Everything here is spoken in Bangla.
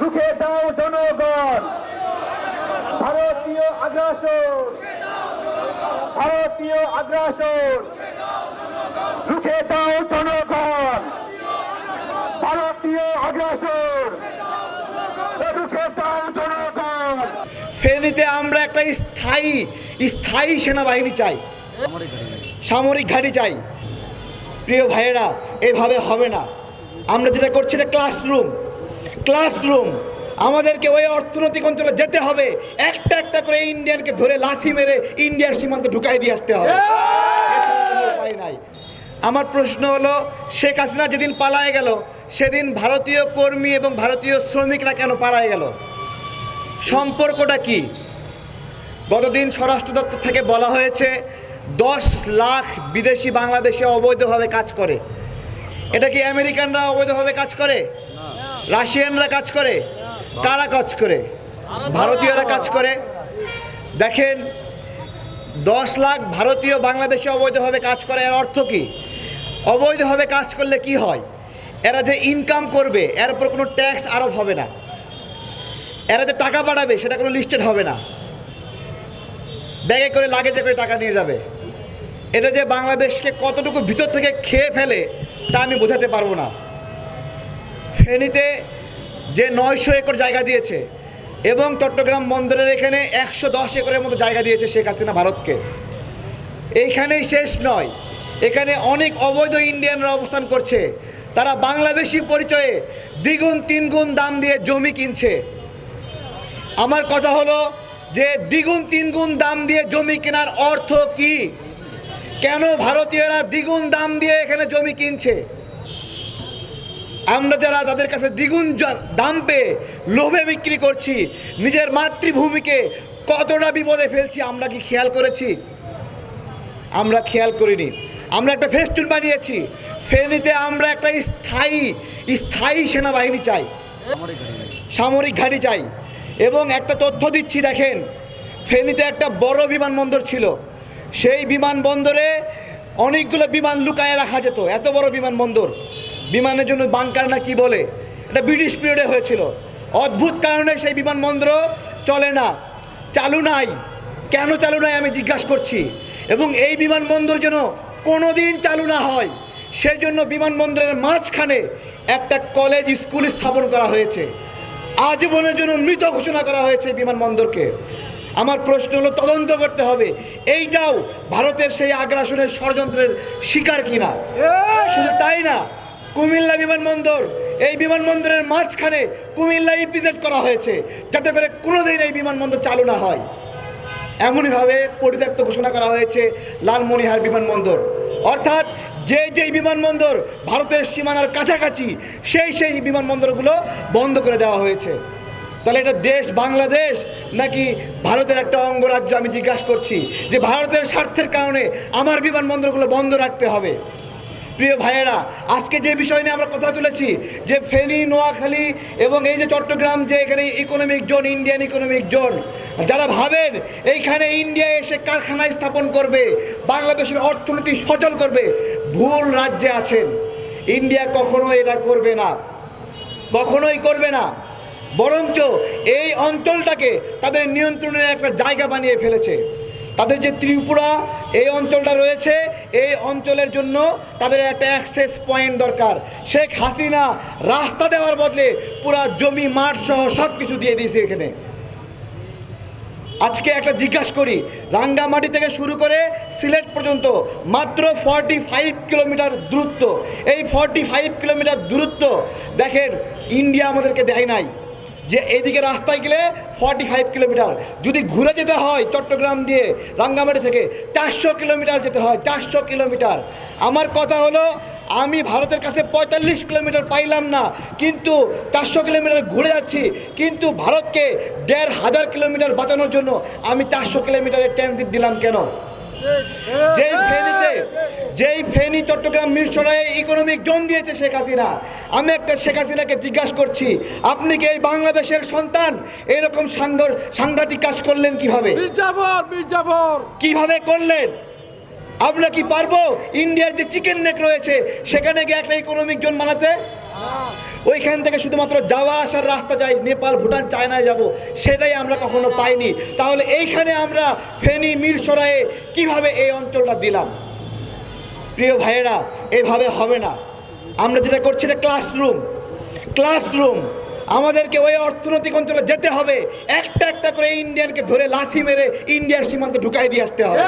রুখে দাও জনগণ। ভারতীয় আগ্রাসন। ভারতীয় আগ্রাসন। রুখে দাও জনগণ। ভারতীয় আগ্রাসন। রুখে দাও জনগণ। ফেনীতে আমরা একটা স্থায়ী স্থায়ী সেনাবাহিনী চাই। সামরিক ঘাঁটি চাই। প্রিয় ভাইয়েরা, এভাবে হবে না। আমরা যেটা করছি, এটা ক্লাসরুম ক্লাসরুম আমাদেরকে ওই অর্থনৈতিক অঞ্চলে যেতে হবে। একটা একটা করে ইন্ডিয়ানকে ধরে লাথি মেরে ইন্ডিয়ার সীমান্তে ঢুকাই দিয়ে আসতে হবে। আমার প্রশ্ন হলো, শেখ হাসিনা যেদিন পালায় গেল, সেদিন ভারতীয় কর্মী এবং ভারতীয় শ্রমিকরা কেন পালায় গেল? সম্পর্কটা কি? গতদিন স্বরাষ্ট্র দপ্তর থেকে বলা হয়েছে, দশ লাখ বিদেশি বাংলাদেশে অবৈধভাবে কাজ করে। এটা কি আমেরিকানরা অবৈধভাবে কাজ করে? রাশিয়ানরা কাজ করে, কারা কাজ করে? ভারতীয়রা কাজ করে। দেখেন, দশ লাখ ভারতীয় বাংলাদেশে অবৈধভাবে কাজ করে, এর অর্থ কি? অবৈধভাবে কাজ করলে কি হয়? এরা যে ইনকাম করবে, এর উপর কোনো ট্যাক্স আরোপ হবে না। এরা যে টাকা পাঠাবে, সেটা কোনো লিস্টেড হবে না। ব্যাগে করে লাগেজে করে টাকা নিয়ে যাবে। এটা যে বাংলাদেশকে কতটুকু ভিতর থেকে খেয়ে ফেলে, তা আমি বোঝাতে পারব না। ফেনীতে যে নয়শো একর জায়গা দিয়েছে এবং চট্টগ্রাম বন্দরের এখানে একশো দশ একরের মতো জায়গা দিয়েছে শেখ হাসিনা ভারতকে। এইখানেই শেষ নয়। এখানে অনেক অবৈধ ইন্ডিয়ানরা অবস্থান করছে। তারা বাংলাদেশি পরিচয়ে দ্বিগুণ, তিনগুণ দাম দিয়ে জমি কিনছে। আমার কথা হলো যে দ্বিগুণ, তিনগুণ দাম দিয়ে জমি কেনার অর্থ কি? কেন ভারতীয়রা দ্বিগুণ দাম দিয়ে এখানে জমি কিনছে? আমরা যারা তাদের কাছে দ্বিগুণ দাম পেয়ে লোভে বিক্রি করছি, নিজের মাতৃভূমিকে কতটা বিপদে ফেলছি আমরা কি খেয়াল করেছি? আমরা খেয়াল করিনি। আমরা একটা ফেস্টুন বানিয়েছি, ফেনীতে আমরা একটা স্থায়ী স্থায়ী সেনাবাহিনী চাই। সামরিক ঘাঁটি চাই। এবং একটা তথ্য দিচ্ছি, দেখেন, ফেনীতে একটা বড় বিমানবন্দর ছিল। সেই বিমানবন্দরে অনেকগুলো বিমান লুকায় রাখা যেত, এত বড় বিমানবন্দর। বিমানের জন্য বাংকার না কি বলে? এটা ব্রিটিশ পিরিয়ডে হয়েছিল। অদ্ভুত কারণে সেই বিমানবন্দর চলে না। চালু নাই। কেন চালু নাই আমি জিজ্ঞাসা করছি। এবং এই বিমানবন্দর যেন কোনো দিন চালু না হয় সেই জন্য বিমানবন্দরের মাঝখানে একটা কলেজ স্কুল স্থাপন করা হয়েছে। আজীবনের জন্য মৃত ঘোষণা করা হয়েছে বিমানবন্দরকে। আমার প্রশ্ন হলো তদন্ত করতে হবে। এইটাও ভারতের সেই আগ্রাসনের ষড়যন্ত্রের শিকার কিনা? শুধু তাই না কুমিল্লা বিমানবন্দর। এই বিমানবন্দরের মাঝখানে কুমিল্লা ইপিজেড করা হয়েছে। যাতে করে কোনোদিন এই বিমানবন্দর চালু না হয়। এমনইভাবে পরিত্যক্ত ঘোষণা করা হয়েছে লালমনিহার বিমানবন্দর। অর্থাৎ যে যেই বিমানবন্দর ভারতের সীমানার কাছাকাছি, সেই সেই বিমানবন্দরগুলো বন্ধ করে দেওয়া হয়েছে। তাহলে এটা দেশ বাংলাদেশ নাকি ভারতের একটা অঙ্গরাজ্য আমি জিজ্ঞাসা করছি যে ভারতের স্বার্থের কারণে আমার বিমানবন্দরগুলো বন্ধ রাখতে হবে? প্রিয় ভাইয়েরা, আজকে যে বিষয় নিয়ে আমরা কথা তুলেছি, যে ফেনী, নোয়াখালী এবং এই যে চট্টগ্রাম যে এখানে economic zone Indian economic zone যারা ভাবেন এইখানে ইন্ডিয়া এসে কারখানা স্থাপন করবে, বাংলাদেশের অর্থনীতি সচল করবে, ভুল রাজ্যে আছেন। ইন্ডিয়া কখনো এটা করবে না, কখনোই করবে না। বরঞ্চ এই অঞ্চলটাকে তাদের নিয়ন্ত্রণের একটা জায়গা বানিয়ে ফেলেছে। তাদের যে ত্রিপুরা এই অঞ্চলটা রয়েছে, এই অঞ্চলের জন্য তাদের একটা অ্যাক্সেস পয়েন্ট দরকার। শেখ হাসিনা রাস্তা দেওয়ার বদলে পুরা জমি, মাঠ সহ সব কিছু দিয়ে দিয়েছে এখানে। আজকে একটা জিজ্ঞাসা করি, রাঙ্গামাটি থেকে শুরু করে সিলেট পর্যন্ত মাত্র ফর্টি ফাইভ কিলোমিটার দূরত্ব। এই ফর্টি ফাইভ কিলোমিটার দূরত্ব দেখেন ইন্ডিয়া আমাদেরকে দেয় নাই। যে এইদিকে রাস্তায় গেলে ফর্টি ফাইভ কিলোমিটার যদি ঘুরে যেতে হয় চট্টগ্রাম দিয়ে রাঙ্গামাটি থেকে, চারশো কিলোমিটার যেতে হয়, চারশো কিলোমিটার আমার কথা হলো, আমি ভারতের কাছে পঁয়তাল্লিশ কিলোমিটার পাইলাম না, কিন্তু চারশো কিলোমিটার ঘুরে যাচ্ছি, কিন্তু ভারতকে দেড় হাজার কিলোমিটার বাঁচানোর জন্য আমি চারশো কিলোমিটারের ট্রানজিট দিলাম কেন? যেই ফেনীতে যেই ফেনী চট্টগ্রাম মিরসরাই ইকোনমিক জোন দিয়েছে শেখ হাসিনা আমি একটা শেখ হাসিনাকে জিজ্ঞাসা করছি আপনি কি এই বাংলাদেশের সন্তান? এরকম সাংঘাতিক কাজ করলেন কীভাবে? মির্জাফর মির্জাফর! কীভাবে করলেন? আমরা কি পারব? ইন্ডিয়ার যে চিকেন নেক রয়েছে সেখানে গিয়ে একটা ইকোনমিক জোন বানাতে? ওইখান থেকে শুধুমাত্র যাওয়া আসার রাস্তা যাই নেপাল ভুটান চায়নায় যাব সেটাই আমরা কখনো পাইনি। তাহলে এইখানে আমরা ফেনী মিরসরায়ে কীভাবে এই অঞ্চলটা দিলাম? প্রিয় ভাইয়েরা এভাবে হবে না। আমরা যেটা করছি এটা ক্লাসরুম ক্লাসরুম আমাদেরকে ওই অর্থনৈতিক অঞ্চলে যেতে হবে। একটা একটা করে ইন্ডিয়ানকে ধরে লাথি মেরে ইন্ডিয়ার সীমান্তে ঢুকাই দিয়ে আসতে হবে।